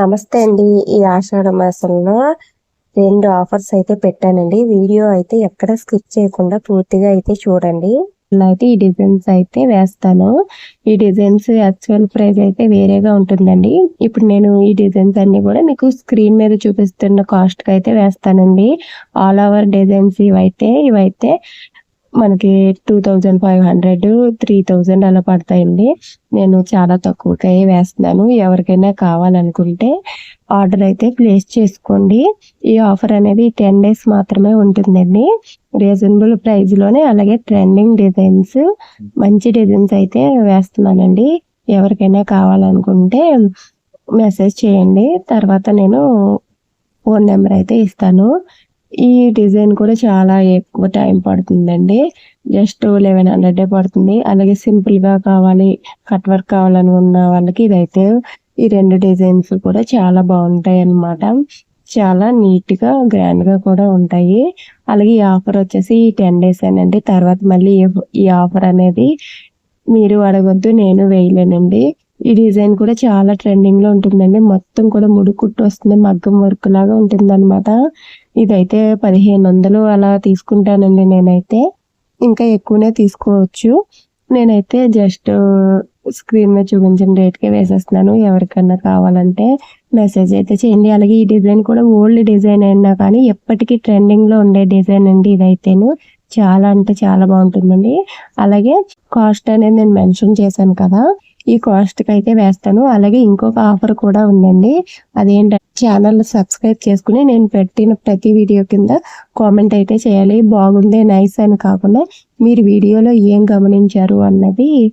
నమస్తే అండి. ఈ ఆషాఢ మాసంలో రెండు ఆఫర్స్ అయితే పెట్టానండి. వీడియో అయితే ఎక్కడ స్కిప్ చేయకుండా పూర్తిగా అయితే చూడండి. అయితే ఈ డిజైన్స్ అయితే వేస్తాను. ఈ డిజైన్స్ యాక్చువల్ ప్రైస్ అయితే వేరేగా ఉంటుందండి. ఇప్పుడు నేను ఈ డిజైన్స్ అన్ని కూడా మీకు స్క్రీన్ మీద చూపిస్తున్న కాస్ట్కి అయితే వేస్తానండి. ఆల్ ఓవర్ డిజైన్స్ ఇవైతే ఇవైతే మనకి two thousand five hundred three thousand అలా పడతాయండి. నేను చాలా తక్కువకే వేస్తున్నాను. ఎవరికైనా కావాలనుకుంటే ఆర్డర్ అయితే ప్లేస్ చేసుకోండి. ఈ ఆఫర్ అనేది టెన్ డేస్ మాత్రమే ఉంటుందండి. రీజనబుల్ ప్రైస్లోనే అలాగే ట్రెండింగ్ డిజైన్స్ మంచి డిజైన్స్ అయితే వేస్తున్నానండి. ఎవరికైనా కావాలనుకుంటే మెసేజ్ చేయండి. తర్వాత నేను ఫోన్ నెంబర్ అయితే ఇస్తాను. ఈ డిజైన్ కూడా చాలా ఎక్కువ టైం పడుతుందండి. జస్ట్ లెవెన్ హండ్రెడ్ పడుతుంది. అలాగే సింపుల్గా కావాలి కట్ వర్క్ కావాలని ఉన్న వాళ్ళకి ఇదైతే ఈ రెండు డిజైన్స్ కూడా చాలా బాగుంటాయి అన్నమాట. చాలా నీట్గా గ్రాండ్గా కూడా ఉంటాయి. అలాగే ఈ ఆఫర్ వచ్చేసి ఈ టెన్ డేస్ అనండి. తర్వాత మళ్ళీ ఈ- ఈ ఆఫర్ అనేది మీరు అడగొద్దు నేను వేయలేనండి. ఈ డిజైన్ కూడా చాలా ట్రెండింగ్లో ఉంటుందండి. మొత్తం కూడా ముడి కుట్టు వస్తుంది మగ్గం వర్క్ లాగా ఉంటుంది అనమాట ఇదైతే పదిహేను వందలు అలా తీసుకుంటానండి నేనైతే. ఇంకా ఎక్కువనే తీసుకోవచ్చు. నేనైతే జస్ట్ స్క్రీన్ మీద చూపించిన రేట్కే వేసేస్తున్నాను. ఎవరికన్నా కావాలంటే మెసేజ్ అయితే చేయండి. అలాగే ఈ డిజైన్ కూడా ఓల్డ్ డిజైన్ అయినా కానీ ఎప్పటికీ ట్రెండింగ్లో ఉండే డిజైన్ అండి ఇదైతేను. చాలా అంటే చాలా బాగుంటుందండి. అలాగే కాస్ట్ అనేది నేను మెన్షన్ చేశాను కదా ఈ కాస్ట్కి అయితే వేస్తాను. అలాగే ఇంకొక ఆఫర్ కూడా ఉందండి. అదేంటంటే ఛానల్ సబ్స్క్రైబ్ చేసుకుని నేను పెట్టిన ప్రతి వీడియో కింద కామెంట్ అయితే చేయాలి. బాగుంది నైస్ అని కాకుండా మీరు వీడియోలో ఏం గమనించారు అన్నది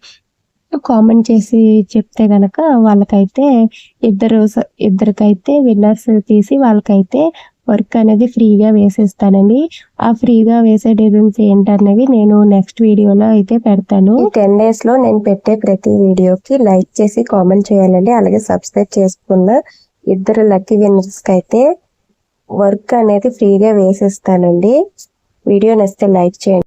కామెంట్ చేసి చెప్తే గనక వాళ్ళకైతే ఇద్దరు స- ఇద్దరికైతే విన్నర్స్ తీసి వాళ్ళకైతే వర్క్ అనేది ఫ్రీగా వేసేస్తానండి. ఆ ఫ్రీగా వేసే డిజైన్స్ ఏంటనేవి నేను నెక్స్ట్ వీడియోలో అయితే పెడతాను. టెన్ డేస్లో నేను పెట్టే ప్రతి వీడియోకి లైక్ చేసి కామెంట్ చేయాలండి. అలాగే సబ్స్క్రైబ్ చేసుకున్న ఇద్దరు లక్కీ విన్నర్స్కి అయితే వర్క్ అనేది ఫ్రీగా వేసేస్తానండి. వీడియో నచ్చితే లైక్ చేయండి.